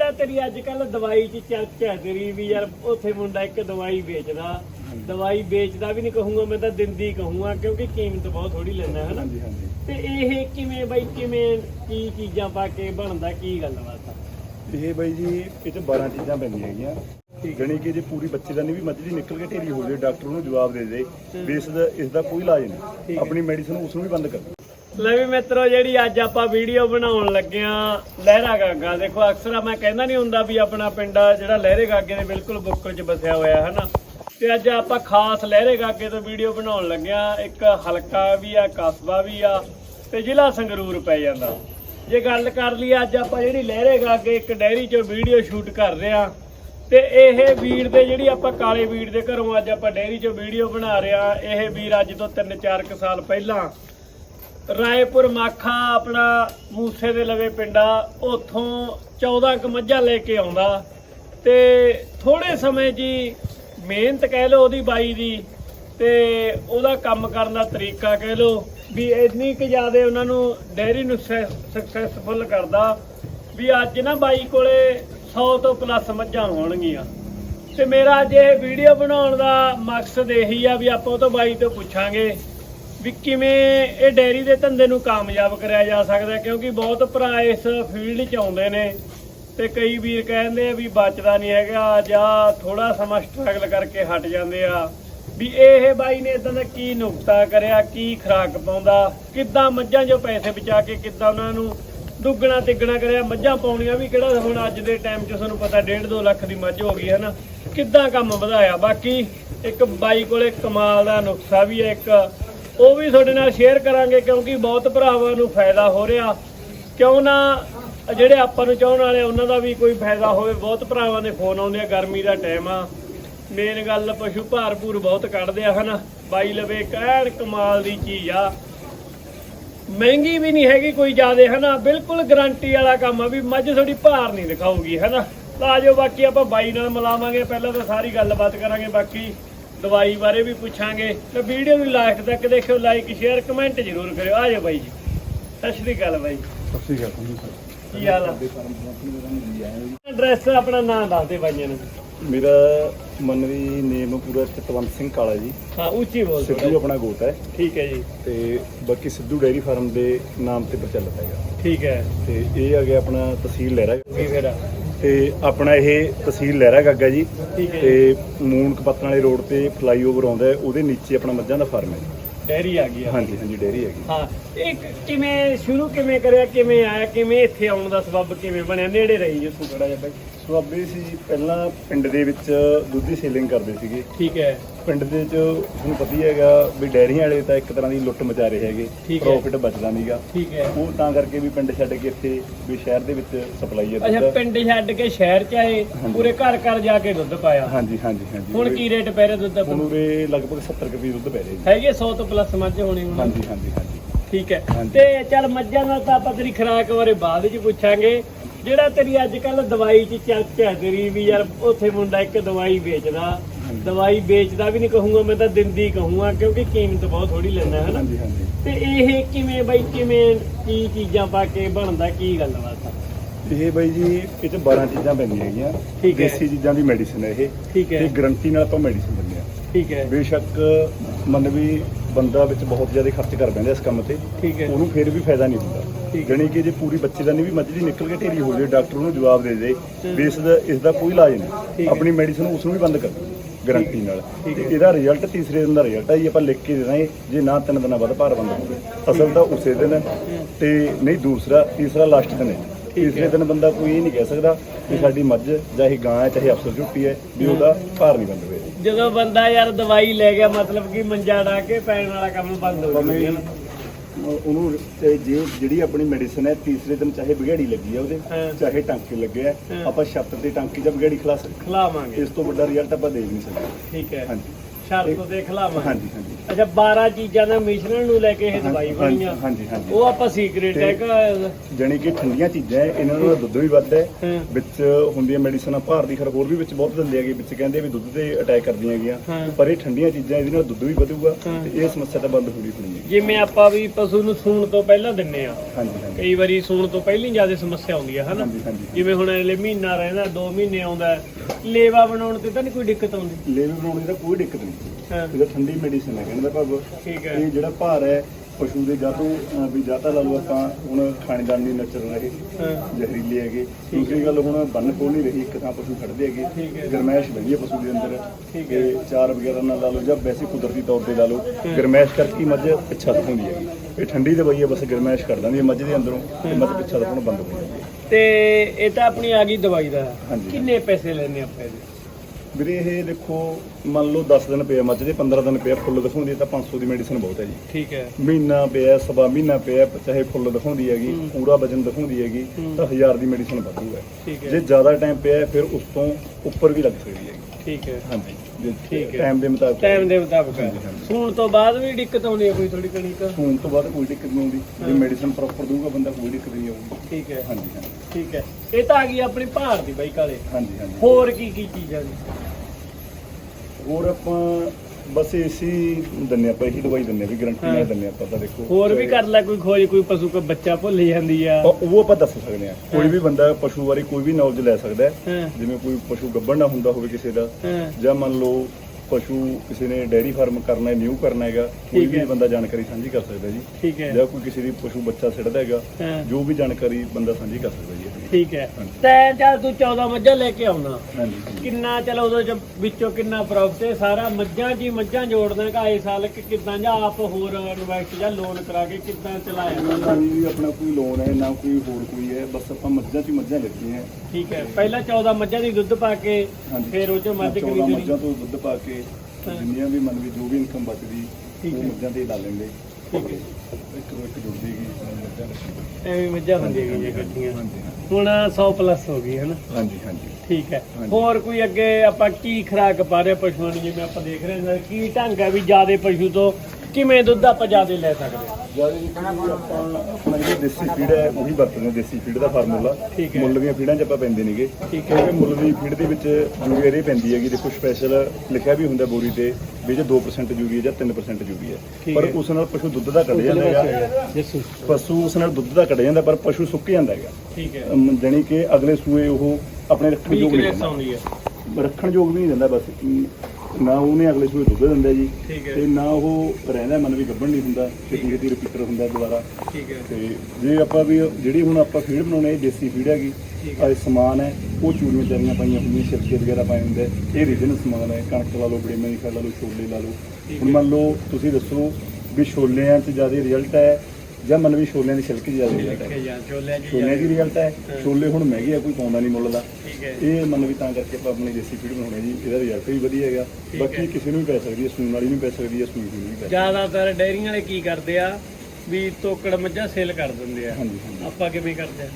ਜਿਹੜਾ ਤੇਰੀ ਅੱਜ ਕੱਲ ਦਵਾਈ 'ਚ ਚਰਚਾ ਤੇਰੀ ਵੀ ਯਾਰ ਉੱਥੇ ਮੁੰਡਾ ਇੱਕ ਦਵਾਈ ਵੇਚਦਾ। ਦਵਾਈ ਵੇਚਦਾ ਵੀ ਨਹੀਂ ਕਹੂੰਗਾ ਮੈਂ ਤਾਂ ਦਿੰਦੀ ਕਹੂੰਗਾ ਕਿਉਂਕਿ ਕੀਮਤ ਬਹੁਤ ਥੋੜੀ ਲੈਂਦਾ ਹੈ ਨਾ ਹਾਂਜੀ ਹਾਂਜੀ। ਤੇ ਇਹ ਕਿਵੇਂ ਬਾਈ ਕਿਵੇਂ ਕੀ ਚੀਜ਼ਾਂ ਪਾ ਕੇ ਬਣਦਾ ਕੀ ਗੱਲਬਾਤ ਆ? ਇਹ ਬਾਈ ਜੀ ਇਹ ਚ 12 ਚੀਜ਼ਾਂ ਪੈਂਦੀਆਂ ਹੈਗੀਆਂ। ਜਣੀ ਕਿ ਜੇ ਪੂਰੀ ਬੱਚੇ ਦਾ ਨਹੀਂ ਵੀ ਮੱਝ ਦੀ ਨਿਕਲ ਕੇ ਢੇਰੀ ਹੋ ਜਾਏ ਡਾਕਟਰ ਨੂੰ ਜਵਾਬ ਦੇ ਦੇ ਵੀ ਇਸ ਦਾ ਇਸ ਦਾ ਕੋਈ ਇਲਾਜ ਨਹੀਂ। ਆਪਣੀ ਮੈਡੀਸਨ ਉਸ ਨੂੰ ਵੀ ਬੰਦ ਕਰ। ਲੈ ਵੀ ਮਿੱਤਰੋ, ਜਿਹੜੀ ਅੱਜ ਆਪਾਂ ਵੀਡੀਓ ਬਣਾਉਣ ਲੱਗਿਆ ਲਹਿਰਾ ਗਾਗਾ। ਦੇਖੋ, ਅਕਸਰ ਮੈਂ ਕਹਿੰਦਾ ਨਹੀਂ ਹੁੰਦਾ ਵੀ ਆਪਣਾ ਪਿੰਡ ਆ ਜਿਹੜਾ ਲਹਿਰੇ ਗਾਗੇ ਦੇ ਬਿਲਕੁਲ ਬੁੱਕਲ 'ਚ ਬਸਿਆ ਹੋਇਆ ਹੈ ਨਾ ਤੇ ਅੱਜ ਆਪਾਂ ਖਾਸ ਲਹਿਰੇ ਗਾਗੇ ਤੋਂ ਵੀਡੀਓ ਬਣਾਉਣ ਲੱਗਿਆ ਇੱਕ ਹਲਕਾ ਵੀ ਆ, ਕਸਬਾ ਵੀ ਆ ਤੇ ਜ਼ਿਲ੍ਹਾ ਸੰਗਰੂਰ ਪੈ ਜਾਂਦਾ। ਜੇ ਗੱਲ ਕਰ ਲਈ ਅੱਜ ਆਪਾਂ ਜਿਹੜੀ ਲਹਿਰੇ ਗਾਗੇ ਇੱਕ ਡੈਰੀ 'ਚੋਂ ਵੀਡੀਓ ਸ਼ੂਟ ਕਰ ਰਹੇ ਆ ਤੇ ਇਹ ਵੀਰ ਦੇ ਜਿਹੜੀ ਆਪਾਂ ਕਾਲੇ ਵੀਰ ਦੇ ਘਰੋਂ ਅੱਜ ਆਪਾਂ ਡੈਰੀ 'ਚੋਂ ਵੀਡੀਓ ਬਣਾ ਰਹੇ ਆ ਇਹ ਵੀਰ ਅੱਜ ਤੋਂ 3-4 ਕੁ ਸਾਲ ਪਹਿਲਾਂ ਰਾਏਪੁਰ ਮਾਖਾ ਆਪਣਾ ਮੂਸੇ ਦੇ ਲਵੇ ਪਿੰਡਾ, ਉਥੋਂ 14 ਕ ਮੱਝਾਂ ਲੈ ਕੇ ਆਉਂਦਾ। ਤੇ ਥੋੜੇ ਸਮੇਂ ਜੀ ਮਿਹਨਤ ਕਹਿ ਲਓ ਉਹਦੀ ਬਾਈ ਦੀ, ਤੇ ਉਹਦਾ ਕੰਮ ਕਰਨ ਦਾ ਤਰੀਕਾ ਕਹਿ ਲਓ ਵੀ ਇੰਨੀ ਕਿ ਜ਼ਿਆਦਾ ਉਹਨਾਂ ਨੂੰ ਡੈਰੀ ਨੂੰ ਸਕਸੈਸਫੁਲ ਕਰਦਾ ਵੀ ਅੱਜ ਨਾ ਬਾਈ ਕੋਲੇ 100 ਤੋਂ ਪਲੱਸ ਮੱਝਾਂ ਹੋਣਗੀਆਂ। ਤੇ ਮੇਰਾ ਅੱਜ ਇਹ ਵੀਡੀਓ ਬਣਾਉਣ ਦਾ ਮਕਸਦ ਇਹੀ ਆ ਵੀ ਆਪਾਂ ਉਹ ਤੋਂ ਬਾਈ ਤੋਂ ਪੁੱਛਾਂਗੇ ਵੀ ਕਿਵੇਂ ਇਹ ਡੈਰੀ ਦੇ ਧੰਦੇ ਨੂੰ ਕਾਮਯਾਬ ਕਰਿਆ ਜਾ ਸਕਦਾ ਕਿਉਂਕਿ ਬਹੁਤ ਭਰਾ ਇਸ ਫੀਲਡ 'ਚ ਆਉਂਦੇ ਨੇ ਤੇ ਕਈ ਵੀਰ ਕਹਿੰਦੇ ਆ ਵੀ ਬਚਦਾ ਨਹੀਂ ਹੈਗਾ ਜਾਂ ਥੋੜਾ ਸਮਾਂ ਸਟਰਗਲ ਕਰਕੇ ਹਟ ਜਾਂਦੇ ਆ। ਵੀ ਇਹ ਬਾਈ ਨੇ ਇਦਾਂ ਦਾ ਕੀ ਨੁਕਤਾ ਕਰਿਆ, ਕੀ ਖਰਾਕ ਪਾਉਂਦਾ, ਕਿੱਦਾਂ ਮੱਝਾਂ 'ਚੋਂ ਪੈਸੇ ਬਚਾ ਕੇ ਕਿੱਦਾਂ ਉਹਨਾਂ ਨੂੰ ਦੁੱਗਣਾ ਤਿੱਗਣਾ ਕਰਿਆ? ਮੱਝਾਂ ਪਾਉਣੀਆਂ ਵੀ ਕਿਹੜਾ ਹੁਣ ਅੱਜ ਦੇ ਟਾਈਮ 'ਚ ਤੁਹਾਨੂੰ ਪਤਾ 1.5 2 ਲੱਖ ਦੀ ਮੱਝ ਹੋ ਗਈ ਹੈ ਨਾ ਕਿੱਦਾਂ ਕੰਮ ਵਧਾਇਆ? ਬਾਕੀ ਇੱਕ ਬਾਈ ਕੋਲੇ ਕਮਾਲ ਦਾ ਨੁਕਸਾ ਵੀ ਹੈ, ਇੱਕ ਉਹ ਵੀ ਤੁਹਾਡੇ ਨਾਲ ਸ਼ੇਅਰ ਕਰਾਂਗੇ ਕਿਉਂਕਿ ਬਹੁਤ ਭਰਾਵਾਂ ਨੂੰ ਫਾਇਦਾ ਹੋ ਰਿਹਾ। ਕਿਉਂ ਨਾ ਜਿਹੜੇ ਆਪਾਂ ਨੂੰ ਚਾਹਣ ਵਾਲੇ ਉਹਨਾਂ ਦਾ ਵੀ ਕੋਈ ਫਾਇਦਾ ਹੋਵੇ। ਬਹੁਤ ਭਰਾਵਾਂ ਦੇ ਫੋਨ ਆਉਂਦੇ ਆ, ਗਰਮੀ ਦਾ ਟਾਈਮ ਆ। ਮੇਨ ਗੱਲ ਪਸ਼ੂ ਭਾਰਪੂਰ ਬਹੁਤ ਕੱਢਦੇ ਆ, ਹਨਾ? ਬਾਈ ਲਵੇ ਕਹਿਣ ਕਮਾਲ ਦੀ ਚੀਜ਼ ਆ। ਮਹਿੰਗੀ ਵੀ ਨਹੀਂ ਹੈਗੀ ਕੋਈ ਜ਼ਿਆਦੇ, ਹਨਾ? ਬਿਲਕੁਲ ਗਾਰੰਟੀ ਵਾਲਾ ਕੰਮ ਆ ਵੀ ਮੱਝ ਤੁਹਾਡੀ ਭਾਰ ਨਹੀਂ ਦਿਖਾਊਗੀ, ਹਨਾ? ਤਾਂ ਆਜੋ ਬਾਕੀ ਆਪਾਂ ਬਾਈ ਨਾਲ ਮਿਲਾਵਾਂਗੇ। ਪਹਿਲਾਂ ਤਾਂ ਸਾਰੀ ਗੱਲਬਾਤ ਕਰਾਂਗੇ, ਬਾਕੀ ਦਵਾਈ ਬਾਰੇ ਵੀ ਪੁੱਛਾਂਗੇ ਤੇ ਵੀਡੀਓ ਨੂੰ ਲਾਸਟ ਤੱਕ ਦੇਖਿਓ ਲਾਈਕ ਸ਼ੇਅਰ ਕਮੈਂਟ ਜ਼ਰੂਰ ਕਰਿਓ। ਆਜੋ ਬਾਈ ਜੀ। ਸਤਿ ਸ਼੍ਰੀ ਅਕਾਲ ਬਾਈ ਸਤਿ ਸ਼੍ਰੀ ਅਕਾਲ ਸਰ ਕੀ ਹਾਲ ਆ? ਐਡਰੈਸ ਆਪਣਾ ਨਾਮ ਦੱਸ ਦੇ ਬਾਈਆਂ ਨੂੰ। ਮੇਰਾ ਮਨਵੀ ਨੇਮ ਪੂਰਾ ਚਤਵੰਤ ਸਿੰਘ ਕਾਲਾ ਜੀ। ਹਾਂ ਉੱਚੀ ਬੋਲ ਸਿੱਧੂ। ਆਪਣਾ ਗੋਤ ਹੈ। ਠੀਕ ਹੈ ਜੀ। ਤੇ ਬਾਕੀ ਸਿੱਧੂ ਡੇਅਰੀ ਫਾਰਮ ਦੇ ਨਾਮ ਤੇ ਪ੍ਰਚਲਿਤ ਹੈਗਾ। ਠੀਕ ਹੈ। ਤੇ ਇਹ ਆ ਗਿਆ ਆਪਣਾ ਤਹਿਸੀਲ ਲਹਿਰਾ। ਕੀ ਫੇਰ ਤੇ ਆਪਣਾ ਇਹ ਤਹਿਸੀਲ ਲਹਿਰਾ ਗਾਗਾ ਜੀ ਤੇ ਮੂਨ ਕਪੱਤਨ ਵਾਲੇ ਰੋਡ ਤੇ ਫਲਾਈਓਵਰ ਆਉਂਦਾ ਹੈ ਉਹਦੇ ਨੀਚੇ ਆਪਣਾ ਮੱਝਾਂ ਦਾ ਫਾਰਮ ਹੈ ਡੈਰੀ ਆ ਗਈ ਆ। ਹਾਂਜੀ ਹਾਂਜੀ ਡੇਅਰੀ ਹੈਗੀ। ਹਾਂ ਇਹ ਕਿਵੇਂ ਸ਼ੁਰੂ ਕਿਵੇਂ ਕਰਿਆ ਕਿਵੇਂ ਆਇਆ ਕਿਵੇਂ ਇੱਥੇ ਆਉਣ ਦਾ ਸਬਬ ਕਿਵੇਂ ਬਣਿਆ? ਨੇੜੇ ਰਹੀ ਜਿਸੂ ਥੋੜਾ ਜਿਹਾ ਬਾਈ। ਸੁਆਬੇ ਸੀ ਪਹਿਲਾਂ ਪਿੰਡ ਦੇ ਵਿੱਚ ਦੁੱਧ ਦੀ ਸੇਲਿੰਗ ਕਰਦੇ ਸੀਗੇ। ਠੀਕ ਹੈ। ਪਿੰਡ ਦੇ ਚ ਤੁਹਾਨੂੰ ਪਤਾ ਹੀ ਹੈਗਾ ਵੀ ਡੈਰੀਆਂ ਵਾਲੇ ਤਾਂ ਇੱਕ ਤਰ੍ਹਾਂ ਦੀ ਲੁੱਟ ਮਚਾ ਰਹੇ ਹੈਗੇ ਠੀਕ ਹੈ। ਪ੍ਰੋਫਿਟ ਬਚਦਾ ਨਹੀਂਗਾ ਠੀਕ ਹੈ। ਉਹ ਤਾਂ ਕਰਕੇ ਵੀ ਪਿੰਡ ਛੱਡ ਕੇ ਇੱਥੇ ਵੀ ਸ਼ਹਿਰ ਦੇ ਵਿੱਚ ਸਪਲਾਈ ਹੈ ਅੱਛਾ ਦੁੱਧ ਪਿੰਡ ਛੱਡ ਕੇ ਸ਼ਹਿਰ ਚ ਆਏ ਹਾਂਜੀ। ਪੂਰੇ ਘਰ ਘਰ ਜਾ ਕੇ ਦੁੱਧ ਪਾਇਆ। ਹਾਂਜੀ ਹਾਂਜੀ ਹਾਂਜੀ। ਹੁਣ ਕੀ ਰੇਟ ਪੈ ਰਿਹਾ ਦੁੱਧ ਦਾ ਹੁਣ ਉਰੇ ਲਗਭਗ 70 ਰੁਪਏ ਦੁੱਧ ਪੈ ਰਿਹਾ ਜੀ। ਹੈਗੇ 100 ਤੋਂ ਪਲੱਸ ਮੱਝ ਹੋਣੀ ਹੁਣ। ਹਾਂਜੀ ਹਾਂਜੀ ਹਾਂਜੀ। ਠੀਕ ਹੈ। ਹਾਂਜੀ। ਤੇ ਚੱਲ ਮੱਝਾਂ ਦਾ ਤਾਂ ਆਪਾਂ ਤੇਰੀ ਖੁਰਾਕ ਬਾਰੇ ਬਾਅਦ ਵਿੱਚ ਪੁੱਛਾਂਗੇ। ਜਿਹੜਾ ਤੇਰੀ ਅੱਜ ਕੱਲ ਦਵਾਈ 'ਚ ਚਰਚਾ ਤੇਰੀ ਵੀ ਯਾਰ ਉੱਥੇ ਮੁੰਡਾ ਇੱਕ ਦਵਾਈ ਵੇਚਦਾ। ਦਵਾਈ ਵੇਚਦਾ ਵੀ ਨਹੀਂ ਕਹੂੰਗਾ ਮੈਂ ਤਾਂ ਦਿੰਦੀ ਕਹੂੰਗਾ ਕਿਉਂਕਿ ਕੀਮਤ ਬਹੁਤ ਥੋੜੀ ਲੈਂਦਾ ਹੈ ਨਾ? ਹਾਂਜੀ ਹਾਂਜੀ। ਤੇ ਇਹ ਕਿਵੇਂ ਬਾਈ ਕਿਵੇਂ ਕੀ ਚੀਜ਼ਾਂ ਪਾ ਕੇ ਬਣਦਾ ਕੀ ਗੱਲਬਾਤ ਆ? ਇਹ ਬਾਈ ਜੀ ਇਹ ਚ 12 ਚੀਜ਼ਾਂ ਪੈਂਦੀਆਂ ਹੈਗੀਆਂ। ਠੀਕ ਹੈ। ਦੇਸੀ ਚੀਜ਼ਾਂ ਦੀ ਮੈਡੀਸਿਨ ਹੈ ਇਹ। ਠੀਕ ਹੈ। ਤੇ ਗਰੰਟੀ ਨਾਲ ਆਪਾਂ ਮੈਡੀਸਿਨ ਦਿੰਦੇ ਆ। ਠੀਕ ਹੈ। ਬੇਸ਼ੱਕ ਮੰਨ ਵੀ ਬੰਦਾ ਵਿੱਚ ਬਹੁਤ ਜ਼ਿਆਦਾ ਖਰਚ ਕਰ ਪੈਂਦਾ ਇਸ ਕੰਮ ਤੇ। ਠੀਕ ਹੈ। ਉਹਨੂੰ ਫਿਰ ਵੀ ਫਾਇਦਾ ਨਹੀਂ ਹੁੰਦਾ। ਜਣੀ ਕਿ ਜੇ ਪੂਰੀ ਬੱਚੇ ਦਾ ਨਹੀਂ ਵੀ ਮੱਝ ਦੀ ਨਿਕਲ ਕੇ ਢੇਰੀ ਹੋ ਜਾਏ ਡਾਕਟਰ ਨੂੰ ਜਵਾਬ ਦੇ ਦੇ ਵੀ ਇਸ ਦਾ ਇਸ ਦਾ ਕੋਈ ਇਲਾਜ ਨਹੀਂ। ਹੈ। ਆਪਣੀ ਮੈਡੀਸਨ ਉਸ ਨੂੰ ਵੀ ਬੰਦ ਕਰ ਗਾਰੰਟੀ ਨਾਲ। ਹੈ। ਇਹਦਾ ਰਿਜ਼ਲਟ ਤੀਸਰੇ ਦਿਨ ਦਾ ਰਿਜ਼ਲਟ ਹੈ ਜੀ ਆਪਾਂ ਲਿਖ ਕੇ ਦੇ ਦਾਂਗੇ ਜੇ ਨਾ ਤਿੰਨ ਦਿਨਾਂ ਬਾਅਦ ਭਾਰ ਬੰਦ ਹੋਵੇ ਅਸਲ ਤਾਂ ਉਸੇ ਦਿਨ ਹੈ। ਤੇ ਨਹੀਂ ਦੂਸਰਾ ਤੀਸਰਾ ਲਾਸਟ ਦਿਨ ਹੈ। ਤੀਸਰੇ ਦਿਨ ਬੰਦਾ ਕੋਈ ਇਹ ਨਹੀਂ ਕਹਿ ਸਕਦਾ ਕਿ ਸਾਡੀ ਮੱਝ ਚਾਹੇ ਗਾਂ ਹੈ ਚਾਹੇ ਅਫਸਰ ਝੁੱਟੀ ਹੈ ਵੀ ਉਹਦਾ ਭਾਰ ਨਹੀਂ ਬੰਦ ਹੋਇਆ। ਜਦੋਂ ਬੰਦਾ ਯਾਰ ਦਵਾਈ ਲੈ ਗਿਆ ਮਤਲਬ ਕਿ ਮੰਜਾ ਡਾ ਕੇ ਪੈਣ ਵਾਲਾ ਕੰਮ ਬੰਦ ਹੋ ਗਿਆ ਉਹਨੂੰ ਤੇ ਜੇ ਜਿਹੜੀ ਆਪਣੀ ਮੈਡੀਸਨ ਹੈ ਤੀਸਰੇ ਦਿਨ ਚਾਹੇ ਬਗੇੜੀ ਲੱਗੀ ਆ ਉਹਦੇ ਹਾਂ। ਚਾਹੇ ਟਾਂਕੇ ਲੱਗੇ ਆ ਹਾਂ। ਆਪਾਂ ਛੱਤ ਤੇ ਟਾਂਕੀ ਜਾਂ ਬਗੇੜੀ ਖਲਾ ਸਕਦੇ ਖਲਾਵਾਂਗੇ। ਇਸ ਤੋਂ ਵੱਡਾ ਰਿਜ਼ਲਟ ਆਪਾਂ ਦੇ ਨਹੀਂ ਸਕਦੇ। ਠੀਕ ਹੈ। ਹਾਂਜੀ। ਸ਼ਰਤ ਤੇ ਖਿਲਾਵਾਂ ਹਾਂਜੀ ਹਾਂਜੀ। ਅੱਛਾ 12 ਚੀਜ਼ਾਂ ਦਾ ਮਿਸ਼ਰਣ ਨੂੰ ਲੈ ਕੇ ਇਹ ਦਵਾਈ ਬਣੀ ਆ। ਹਾਂਜੀ ਹਾਂਜੀ। ਉਹ ਆਪਾਂ ਸੀਕ੍ਰੀਟ ਤੇ- ਹੈਗਾ। ਜਾਣੀ ਕਿ ਠੰਡੀਆਂ ਚੀਜ਼ਾਂ ਹੈ ਇਹਨਾਂ ਦਾ ਦੁੱਧ ਵੀ ਵੱਧ ਹੈ। ਹਾਂ। ਵਿੱਚ ਹੁੰਦੀਆਂ ਮੈਡੀਸਨਾਂ ਭਾਰ ਦੀ ਖਰ ਹੋਰ ਵੀ ਵਿੱਚ ਬਹੁਤ ਦਿੰਦੇ ਹੈਗੇ ਵਿੱਚ ਕਹਿੰਦੇ ਆ ਵੀ ਦੁੱਧ ਤੇ ਅਟੈਕ ਕਰਦੀਆਂ ਹੈਗੀਆਂ। ਹਾਂ। ਪਰ ਇਹ ਠੰਡੀਆਂ ਚੀਜ਼ਾਂ ਇਹਦੇ ਨਾਲ ਦੁੱਧ ਵੀ ਵਧੂਗਾ ਹਾਂ। ਤੇ ਇਹ ਸਮੱਸਿਆ ਤਾਂ ਬੰਦ ਹੋਣੀ ਹੋਣੀ ਹੈ ਜਿਵੇਂ ਆਪਾਂ ਵੀ ਪਸ਼ੂ ਨੂੰ ਸੂਣ ਤੋਂ ਪਹਿਲਾਂ ਦਿੰਨੇ ਆ। ਹਾਂਜੀ ਹਾਂਜੀ। ਕਈ ਵਾਰੀ ਸੂਣ ਤੋਂ ਪਹਿਲਾਂ ਹੀ ਜ਼ਿਆਦਾ ਸਮੱਸਿਆ ਆਉਂਦੀ ਆ ਹਨਾ? ਜਿਵੇਂ ਹੁਣ ਅਗਲੇ ਮਹੀਨਾ ਰਹਿੰਦਾ 2 ਮਹੀਨੇ ਆਉਂਦਾ ਲੇਵਾ ਬਣਾਉਣ ਤੇ ਤਾਂ ਨਹੀਂ ਕੋਈ ਦਿੱਕਤ ਆਉਂਦੀ? ਲੇਵੇ ਬਣਾਉਣ ਦੀ ਤਾਂ ਕੋਈ ਦਿੱਕਤ ਨਹੀਂ। ਹਾਂ। ਇਹਦਾ ਠੰਡੀ ਮੈਡੀਸਨ ਹੈ ਕਹਿੰਦਾ ਭਾਵ। ਠੀਕ ਹੈ। ਇਹ ਜਿਹੜਾ ਭਾਰ ਹੈ ਪਸ਼ੂ ਦੇ ਜਾਂ ਤੋਂ ਅਹ, ਵੀ ਜਾਂ ਤਾਂ ਲਾ ਲਓ ਆਪਾਂ ਹੁਣ ਖਾਣੇਦਾਨੀ ਨਚਰ ਰਹੇ ਹਾਂ। ਜ਼ਹਿਰੀਲੇ ਹੈਗੇ। ਦੂਸਰੀ ਗੱਲ ਹੁਣ ਬੰਨ ਕੋਲ ਨਹੀਂ ਰਹੀ ਇੱਕ ਥਾਂ ਪਸ਼ੂ ਖੜਦੇ ਠੀਕ ਹੈਗੇ ਹੈ। ਗਰਮੈਸ਼ ਬਣੀ ਹੈ ਪਸ਼ੂ ਦੇ ਅੰਦਰ। ਠੀਕ ਤੇ ਚਾਰ ਵਗੈਰਾ ਨਾਲ ਲਾ ਲਓ ਜਾਂ ਵੈਸੇ ਕੁਦਰਤੀ ਤੌਰ ਤੇ ਲਾ ਲਓ ਗਰਮੈਸ਼ ਕਰਕੇ ਹੀ ਮੱਝ ਪਿੱਛਾ ਦਿਖਾਉਂਦੀ ਹੈਗੀ ਇਹ ਠੰਡੀ ਦਵਾਈ ਹੈ ਬਸ ਗਰਮੈਸ਼ ਕਰ ਦਿੰਦੀ ਹੈ ਮੱਝ ਦੇ ਅੰਦਰੋਂ ਤੇ ਮੱਝ ਪਿੱਛਾ ਦਿਖਾਉਣਾ ਬੰਦ ਹੋ ਜਾਂਦੀ। ਹੈ ਤੇ ਇਹ ਤਾਂ ਆਪਣੀ ਆ ਗਈ ਦਵਾਈ ਦਾ। ਹਾਂਜੀ। ਕਿੰਨੇ ਪੈਸੇ ਲੈਣੇ ਆਪਾਂ ਇਹਦੇ? ਵੀਰੇ ਇਹ ਦੇਖੋ ਮੰਨ ਲਓ 10 ਦਿਨ ਪਿਆ ਮੱਝ ਦੇ 15 ਦਿਨ ਪਿਆ ਫੁੱਲ ਦਿਖਾਉਂਦੀ ਹੈ ਤਾਂ 500 ਦੀ ਮੈਡੀਸਨ ਬਹੁਤ ਹੈ ਜੀ। ਠੀਕ ਹੈ। ਮਹੀਨਾ ਪਿਆ ਸਵਾ ਮਹੀਨਾ ਪਿਆ ਚਾਹੇ ਫੁੱਲ ਦਿਖਾਉਂਦੀ ਹੈਗੀ ਪੂਰਾ ਵਜਨ ਦਿਖਾਉਂਦੀ ਹੈਗੀ ਹੂੰ। ਤਾਂ 1000 ਦੀ ਮੈਡੀਸਨ ਵਧੂ ਹੈ। ਠੀਕ ਜੇ ਹੈ ਜ਼ਿਆਦਾ ਟਾਈਮ ਪਿਆ ਫਿਰ ਉਸ ਤੋਂ ਉੱਪਰ ਵੀ ਲੱਗ ਸਕਦੀ ਹੈਗੀ। ਠੀਕ ਹੈ। ਹਾਂਜੀ। ਠੀਕ ਹੈ। ਟਾਈਮ ਦੇ ਮੁਤਾਬਕ। ਟਾਈਮ ਦੇ ਮੁਤਾਬਕ ਹੈ। ਹਾਂਜੀ, ਹਾਂਜੀ। ਸੂਣ ਤੋਂ ਬਾਅਦ ਵੀ ਦਿੱਕਤ ਆਉਂਦੀ ਹੈ ਕੋਈ ਥੋੜੀ ਕਣੀ ਤਾਂ ਸੂਣ ਤੋਂ ਬਾਅਦ ਕੋਈ ਦਿੱਕਤ ਨਹੀਂ ਆਉਂਦੀ। ਜੇ। ਮੈਡੀਸਨ ਪ੍ਰੋਪਰ ਦਊਗਾ ਬੰਦਾ ਕੋਈ ਦਿੱਕਤ ਨਹੀਂ ਆਊਗੀ। ਠੀਕ ਹੈ। ਹਾਂਜੀ ਹਾਂਜੀ। ਠੀਕ ਹੈ। ਇਹ ਤਾਂ ਆ ਗਈ ਆਪਣੀ ਭਾਰ ਦੀ ਬਾਈ ਕਾਲੇ। ਹਾਂਜੀ ਹਾਂਜੀ। ਹੋਰ ਕੀ ਕੀ ਚੀਜ਼ਾਂ ਦੀ ਹੋਰ ਆਪਾਂ ਬਸ ਇਸੀ ਦਿੰਨੇ ਆਪਾਂ ਇਹੀ ਦਵਾਈ ਦਿੰਨੇ ਵੀ ਗਰੰਟੀ। ਨਾਲ ਦਿੰਨੇ ਆਪਾਂ ਤਾਂ ਦੇਖੋ। ਹੋਰ ਵੀ ਕਰ ਲੈ ਕੋਈ ਖੋਜ ਕੋਈ ਪਸ਼ੂ ਕੋ ਬੱਚਾ ਭੁੱਲ ਜਾਂਦੀ ਆ। ਉਹ ਉਹ ਆਪਾਂ ਦੱਸ ਸਕਦੇ ਹਾਂ। ਕੋਈ ਵੀ ਬੰਦਾ ਪਸ਼ੂ ਬਾਰੇ ਕੋਈ ਵੀ ਨੌਲੇਜ ਲੈ ਸਕਦਾ ਹੈ। ਹਾਂ। ਜਿਵੇਂ ਕੋਈ ਪਸ਼ੂ ਗੱਭਣ ਨਾ ਹੁੰਦਾ ਹੋਵੇ ਕਿਸੇ ਦਾ। ਹਾਂ। ਜਾਂ ਮੰਨ ਲਓ ਪਸ਼ੂ ਕਿਸੇ ਨੇ ਡੈਰੀ ਫਾਰਮ ਕਰਨਾ ਹੈ ਨਿਊ ਕਰਨਾ ਹੈਗਾ ਕੋਈ ਠੀਕ ਵੀ ਹੈ। ਬੰਦਾ ਜਾਣਕਾਰੀ ਸਾਂਝੀ ਕਰ ਸਕਦਾ ਜੀ। ਠੀਕ ਹੈ। ਜਾਂ ਕੋਈ ਕਿਸੇ ਦੀ ਪਸ਼ੂ ਬੱਚਾ ਸਿੱਟਦਾ ਹੈਗਾ ਹਾਂ। ਜੋ ਵੀ ਜਾਣਕਾਰੀ ਬੰਦਾ ਸਾਂਝੀ ਕਰ ਸਕਦਾ ਜੀ। ਠੀਕ ਹੈ। ਤੈਂ ਚੱਲ ਤੂੰ 14 ਮੱਝਾਂ ਲੈ ਕੇ ਆਉਣਾ। ਹਾਂਜੀ। ਕਿੰਨਾ ਚਲ ਉਹਦੇ ਚ ਵਿੱਚੋਂ ਕਿੰਨਾ ਪ੍ਰੋਫਿਟ ਹੈ ਸਾਰਾ ਮੱਝਾਂ ਜੀ ਮੱਝਾਂ ਜੋੜਨਾ ਕਿ ਆਏ ਸਾਲ ਕਿ ਕਿਦਾਂ ਜਾਂ ਆਪ ਹੋਰ ਇਨਵੈਸਟ ਜਾਂ ਲੋਨ ਕਰਾ ਕੇ ਕਿਦਾਂ ਚਲਾਇਆ ਨਾ ਜੀ ਆਪਣਾ ਕੋਈ ਲੋਨ ਹੈ ਨਾ ਕੋਈ ਹੋਰ ਕੋਈ ਹੈ ਬਸ ਆਪਾਂ ਮੱਝਾਂ ਹੀ ਮੱਝਾਂ ਲਿੱਤੀਆਂ ਠੀਕ ਹੈ। ਪਹਿਲਾਂ 14 ਮੱਝਾਂ ਦੀ ਦੁੱਧ ਪਾ ਕੇ ਫਿਰ ਉਹ ਚ ਮੱਝ 14 ਖਰੀਦਣੀ। ਮੱਝਾਂ ਤੋਂ ਦੁੱਧ ਪਾ ਕੇ। ਜਿੰਨੀਆਂ ਵੀ ਮਨ ਵੀ ਜੋ ਵੀ ਇਨਕਮ ਬਚਦੀ ਉਹ। ਮੱਝਾਂ ਤੇ ਲਾ ਲੈਂਦੇ। ਠੀਕ ਹੈ। ਇੱਕ ਦੋ ਇੱਕ ਜੁੜਦੀ ਗਈ ਮੱਝਾਂ ਐਵੇਂ ਮੱਝਾਂ ਹੁੰਦੀਆਂ ਗਈਆਂ ਇਕੱਠੀਆਂ ਹੁਣ 100 ਪਲੱਸ ਹੋ ਗਈ ਹੈ ਨਾ ਹਾਂਜੀ ਹਾਂਜੀ। ਠੀਕ ਹੈ। ਹਾਂਜੀ। ਹੋਰ ਕੋਈ ਅੱਗੇ ਆਪਾਂ ਕੀ ਖਰਾਕ ਪਾ ਰਹੇ ਪਸ਼ੂਆਂ ਨੂੰ ਜਿਵੇਂ ਆਪਾਂ ਦੇਖ ਰਹੇ ਹਾਂ ਕੀ ਢੰਗ ਹੈ ਵੀ ਜਿਆਦੇ ਪਸ਼ੂ ਤੋਂ ਕਿਵੇਂ ਦੁੱਧ ਆਪਾਂ ਜਿਆਦੇ ਲੈ ਸਕਦੇ ਹਾਂ? ਜ਼ਿਆਦਾ ਜੀ ਆਪਾਂ ਆਪਣਾ ਜਿਹੜੀ ਦੇਸੀ ਫੀਡ ਹੈ ਉਹੀ ਵਰਤਦੇ ਹਾਂ ਦੇਸੀ ਫੀਡ ਦਾ ਫਾਰਮੂਲਾ। ਠੀਕ ਹੈ। ਮੁੱਲ ਦੀਆਂ ਫੀਡਾਂ 'ਚ ਆਪਾਂ ਪੈਂਦੇ ਨਹੀਂਗੇ ਠੀਕ ਹੈ। ਕਿਉਂਕਿ ਮੁੱਲ ਦੀ ਫੀਡ ਦੇ ਵਿੱਚ ਯੂਰੀਆ ਰੇ ਪੈਂਦੀ ਹੈਗੀ। ਦੇਖੋ ਸਪੈਸ਼ਲ ਲਿਖਿਆ ਵੀ ਹੁੰਦਾ ਬੋਰੀ ਤੇ ਵੀ ਜੇ 2% ਯੂਰੀਆ ਜਾਂ 3% ਯੂਰੀਆ ਠੀਕ ਪਰ। ਉਸ ਨਾਲ ਪਸ਼ੂ ਦੁੱਧ ਦਾ ਕੱਢ ਜਾਂਦਾ ਹੈਗਾ। ਪਸ਼ੂ ਉਸ ਨਾਲ ਦੁੱਧ ਦਾ ਕੱਢ ਜਾਂਦਾ ਪਰ ਪਸ਼ੂ ਸੁੱਕ ਜਾਂਦਾ ਹੈਗਾ। ਠੀਕ ਹੈ। ਕਿ ਅਗਲੇ ਸੂਏ ਉਹ ਆਪਣੇ ਰੱਖਣ ਯੋਗ ਨਹੀਂ ਵੀਕਨੈਸ ਆਉਂਦੀ ਹੈ। ਦਿੰਦਾ ਰੱਖਣ ਯੋਗ ਵੀ ਨਹੀਂ ਦਿੰਦਾ ਬਸ ਨਾ ਉਹਨੇ ਅਗਲੇ ਸੂਏ ਦੁੱਧ ਦਿੰਦਾ ਜੀ। ਠੀਕ ਹੈ। ਤੇ ਨਾ ਉਹ ਰਹਿੰਦਾ ਮਨ ਵੀ ਗੱਭਣ ਨਹੀਂ ਹੁੰਦਾ ਛੇਤੀ ਛੇਤੀ ਰਿਪੀਟਰ ਹੁੰਦਾ ਦੁਬਾਰਾ। ਠੀਕ ਹੈ। ਤੇ ਜੇ ਆਪਾਂ ਵੀ ਜਿਹੜੀ ਹੁਣ ਆਪਾਂ ਫੀਡ ਬਣਾਉਣੇ ਇਹ ਦੇਸੀ ਫੀਡ ਹੈਗੀ ਆ ਸਮਾਨ ਹੈ ਉਹ ਚੂੜੀਆਂ ਚਾਰੀਆਂ ਪਾਈਆਂ ਹੋਈਆਂ ਸਿਰਕੇ ਵਗੈਰਾ ਪਾਏ ਹੁੰਦੇ ਇਹ ਰੀਜਨ ਸਮਾਨ ਹੈ ਕਣਕ ਲਾ ਲਓ ਬੜੇਮੇ ਦੀ ਖਾ ਲਾ ਲਓ ਛੋਲੇ ਲਾ ਲਓ। ਹੁਣ ਮੰਨ ਲਓ ਤੁਸੀਂ ਦੱਸੋ ਵੀ ਛੋਲਿਆਂ 'ਚ ਜ਼ਿਆਦਾ ਰਿਜ਼ਲਟ ਹੈ ਜਾਂ ਮੰਨ ਵੀ ਛੋਲਿਆਂ ਦੀ ਛਿਲਕ ਜ਼ਿਆਦਾ ਰਿਜ਼ਲਟ ਹੈ। ਜਾਂ ਜੀ ਛੋਲਿਆਂ ਦੀ ਰਿਜ਼ਲਟ ਹੈ। ਛੋਲੇ ਹੁਣ ਮਹਿੰਗੇ ਆ ਕੋਈ ਪਾਉਂਦਾ ਨਹੀਂ ਮੁੱਲ ਦਾ। ਇਹ ਮੰਨ ਵੀ ਤਾਂ ਕਰਕੇ ਆਪਾਂ ਆਪਣੀ ਦੇਸੀ ਫੀਡ ਬਣਾਉਣੀ ਜੀ ਇਹਦਾ ਰਿਜ਼ਲਟ ਵੀ ਵਧੀਆ ਹੈਗਾ। ਬਾਕੀ। ਕਿਸੇ ਨੂੰ ਵੀ ਪੈ ਸਕਦੀ ਹੈ ਸੂਣ ਵਾਲੀ ਨੂੰ ਪੈ ਸਕਦੀ ਹੈ ਸੂਈ ਹੋਈ ਨੂੰ ਵੀ ਪੈ ਸਕਦੀ ਜ਼ਿਆਦਾਤਰ ਡੈਰੀਆਂ ਵਾਲੇ ਕੀ ਕਰਦੇ ਆ ਵੀ ਤੋਕੜ ਮੱਝਾਂ ਸੇਲ ਕਰ ਦਿੰਦੇ ਆ। ਆਪਾਂ ਕਿਵੇਂ ਕਰਦੇ ਆ?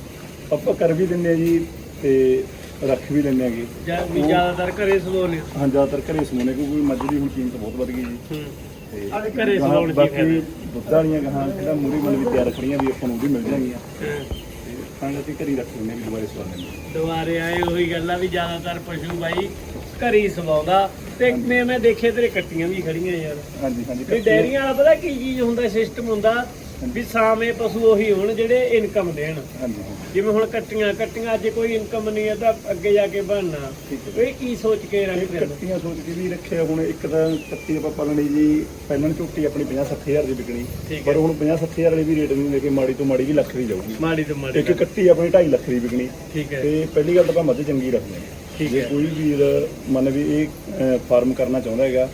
ਆਪਾਂ ਕਰ ਵੀ ਦਿੰਦੇ ਆ ਜੀ ਤੇ ਰੱਖ ਵੀ ਲੈਂਦੇ ਆਗੇ ਜਾਂ ਵੀ ਜ਼ਿਆਦਾਤਰ ਘਰੇ ਸਲੋਨੇ ਹਾਂ ਜ਼ਿਆਦਾਤਰ ਘਰੇ ਸਮਾਉਣੇ ਕਿਉਂਕਿ ਮੱਝ ਦੀ ਹੁਣ ਕੀਮਤ ਬਹੁਤ ਵੱਧ ਗਈ ਜੀ। ਹੂੰ। ਤੇ ਆਹ ਘਰੇ ਗਾਹਾਂ ਸਮਾਉਣ ਦੀ ਬਾਕੀ ਫਾਇਦਾ। ਦੁੱਧ ਵਾਲੀਆਂ ਗਾਹਾਂ ਜਿਹੜਾ ਮੂਰੀ ਮਨ ਵੀ ਤਿਆਰ ਖੜੀਆਂ ਵੀ ਆਪਾਂ ਨੂੰ ਉਹ ਵੀ ਮਿਲ ਜਾਣਗੀਆਂ। ਹਾਂ। ਤੇ ਤਾਂ ਅਸੀਂ ਘਰੀ ਰੱਖ ਲੈਂਦੇ ਹਾਂ ਵੀ ਦੁਬਾਰੇ ਸਵਾ ਆਏ ਉਹੀ ਗੱਲ ਆ ਵੀ ਜ਼ਿਆਦਾਤਰ ਪਸ਼ੂ ਬਾਈ ਘਰੇ ਸਵਾਉਂਦਾ। ਤੇ ਮੈਂ ਮੈਂ ਦੇਖੇ ਤੇਰੇ ਕੱਟੀਆਂ ਵੀ ਖੜੀਆਂ ਯਾਰ। ਹਾਂਜੀ ਹਾਂਜੀ ਵੀ ਡੈਰੀਆਂ ਵਾਲਾ ਪਤਾ ਕੀ ਚੀਜ਼ ਹੁੰਦਾ ਸਿਸਟਮ ਹੁੰਦਾ? ਵੀ ਸਾਵੇਂ ਪਸ਼ੂ ਉਹੀ ਹੋਣ ਜਿਹੜੇ ਇਨਕਮ ਦੇਣ। ਹਾਂਜੀ ਜਿਵੇਂ ਹੁਣ ਕੱਟੀਆਂ ਕੱਟੀਆਂ ਅੱਜ ਕੋਈ ਇਨਕਮ ਨਹੀਂ ਹੈ ਤਾਂ ਅੱਗੇ ਜਾ ਕੇ ਬਣਨਾ ਹੈ ਇਹ ਕੀ ਸੋਚ ਕੇ ਰੱਖਦੇ ਨੇ ਕੱਟੀਆਂ ਸੋਚ ਕੇ ਵੀ ਰੱਖਿਆ ਹੁਣ ਇੱਕ ਤਾਂ ਕੱਟੀ ਆਪਾਂ ਪਾਲਣੀ ਜੀ ਪਹਿਲਾਂ ਝੋਟੀ ਆਪਣੀ 50 60000 ਦੀ ਵਿਕਣੀ। ਹੈ। ਪਰ ਹੁਣ 50 60000 ਵਾਲੀ ਵੀ ਰੇਟ ਨਹੀਂ ਲੈ ਕੇ ਮਾੜੀ ਤੋਂ ਮਾੜੀ ਵੀ ਲੱਖ ਦੀ ਜਾਊਗੀ। ਮਾੜੀ ਤੋਂ ਮਾੜੀ ਇੱਕ ਕੱਟੀ ਆਪਣੀ 2.5 ਲੱਖ ਦੀ ਵਿਕਣੀ। ਠੀਕ ਹੈ। ਤੇ ਪਹਿਲੀ ਗੱਲ ਤਾਂ ਆਪਾਂ ਮੱਝ ਚੰਗੀ ਰੱਖਦੇ ਹਾਂ। ਜੇ। ਕੋਈ ਵੀਰ ਮਨ ਵੀ ਇਹ ਫਾਰਮ ਕਰਨਾ ਚਾਹੁੰਦਾ ਹੈਗਾ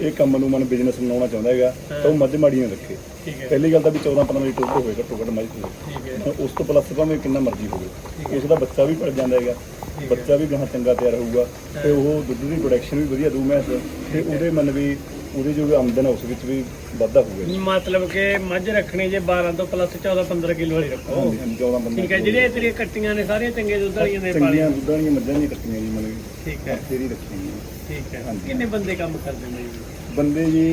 ਇਹ ਕੰਮ ਨੂੰ ਮਨ ਬਿਜ਼ਨਸ ਬਣਾਉਣਾ ਚਾਹੁੰਦਾ ਹੈਗਾ ਤਾਂ ਉਹ ਮੱਝ ਮਾੜੀ ਨਾ ਰੱਖੇ ਪਹਿਲੀ ਗੱਲ ਤਾਂ ਵੀ 14 15 ਲੀਟਰ ਦੁੱਧ ਹੋਵੇ ਘੱਟੋ ਘੱਟ ਮੱਝ ਤੋਂ ਠੀਕ ਹੈ। ਉਸ ਤੋਂ ਪਲੱਸ ਭਾਵੇਂ ਕਿੰਨਾ ਮਰਜ਼ੀ ਹੋਵੇ। ਉਸ ਦਾ ਬੱਚਾ ਵੀ ਪੜ ਜਾਂਦਾ ਹੈਗਾ। ਬੱਚਾ ਵੀ ਗਾਹਾਂ ਚੰਗਾ ਤਿਆਰ ਹੋਊਗਾ ਤੇ ਉਹ ਦੁੱਧ ਦੀ ਪ੍ਰੋਡਕਸ਼ਨ ਵੀ ਵਧੀਆ ਦੂ ਮੈਸ ਤੇ ਉਹਦੇ ਮਨ ਵੀ ਉਹਦੀ ਜੋ ਵੀ ਆਮਦਨ ਹੈ ਉਸ ਵਿੱਚ ਵੀ ਵਾਧਾ ਹੋਊਗਾ ਮਤਲਬ ਕਿ ਮੱਝ ਰੱਖਣੀ ਜੇ 12 ਤੋਂ ਪਲੱਸ 14 15 ਕਿਲੋ ਵਾਲੀ ਰੱਖੋ। ਹਾਂਜੀ ਹਾਂਜੀ 14 ਬੰਦੇ ਠੀਕ ਹੈ ਜਿਹੜੀਆਂ ਤੇਰੀਆਂ ਕੱਟੀਆਂ ਨੇ ਸਾਰੀਆਂ ਚੰਗੇ ਦੁੱਧ ਵਾਲੀਆਂ ਨੇ ਪਾਲੀਆਂ। ਦੁੱਧਾਂ ਦੀਆਂ ਮੱਝਾਂ ਨਹੀਂ ਕੱਟੀਆਂ ਜੀ ਮਤਲਬ ਠੀਕ ਹੈ। ਹੀ ਰੱਖੀਆਂ ਜੀ ਠੀਕ ਹੈ। ਕਿੰਨੇ ਬੰਦੇ ਕੰਮ ਕਰਦੇ ਨੇ ਜੀ? ਬੰਦੇ ਜੀ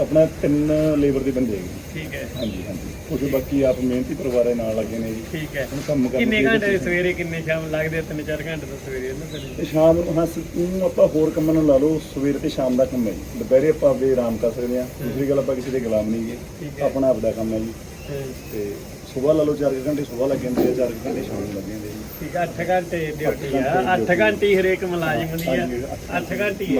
ਆਪਣਾ ਤਿੰਨ ਲੇਬਰ ਦੇ ਬੰਦੇ ਹੈਗੇ। ਠੀਕ ਹੈ। ਹਾਂਜੀ ਹਾਂਜੀ। ਕੁਝ ਬਾਕੀ ਆਪ ਮਿਹਨਤੀ ਪਰਿਵਾਰਾਂ ਨਾਲ ਲੱਗੇ ਨੇ ਜੀ। ਠੀਕ ਹੈ। ਹੁਣ ਕੰਮ ਕਰਨ ਕਿੰਨੇ ਘੰਟੇ ਸਵੇਰੇ ਕਿੰਨੇ ਸ਼ਾਮ ਲੱਗਦੇ? ਤਿੰਨ ਚਾਰ ਘੰਟੇ ਤਾਂ ਸਵੇਰੇ ਇਹਨਾਂ ਦੇ ਤੇ ਸ਼ਾਮ ਨੂੰ ਹਾਂ ਨੂੰ ਆਪਾਂ ਹੋਰ ਕੰਮਾਂ ਨੂੰ ਲਾ ਲਓ ਸਵੇਰ ਤੇ ਸ਼ਾਮ ਦਾ ਕੰਮ ਹੈ ਜੀ। ਦੁਪਹਿਰੇ ਆਪਾਂ ਆਪਦੇ ਆਰਾਮ ਕਰ ਸਕਦੇ ਹਾਂ। ਦੂਸਰੀ ਗੱਲ ਆਪਾਂ ਕਿਸੇ ਦੇ ਗੁਲਾਮ ਨਹੀਂ ਹੈ। ਆਪਣਾ ਆਪਦਾ ਕੰਮ ਹੈ ਜੀ। ਤੇ ਸਵੇਰ ਲਾ ਲਓ 4 ਘੰਟੇ ਸਵੇਰ ਲੱਗ ਜਾਂਦੇ ਆ 4 ਘੰਟੇ ਸ਼ਾਮ ਨੂੰ ਲੱਗ ਜਾਂਦੇ ਜੀ। ਠੀਕ ਹੈ 8 ਘੰਟੇ ਡਿਊਟੀ ਆ। ਘੰਟੇ 8 ਘੰਟੇ ਹਰੇਕ ਮੁਲਾਜ਼ਮ ਦੀ ਆ। 8 ਘੰਟੇ ਹੀ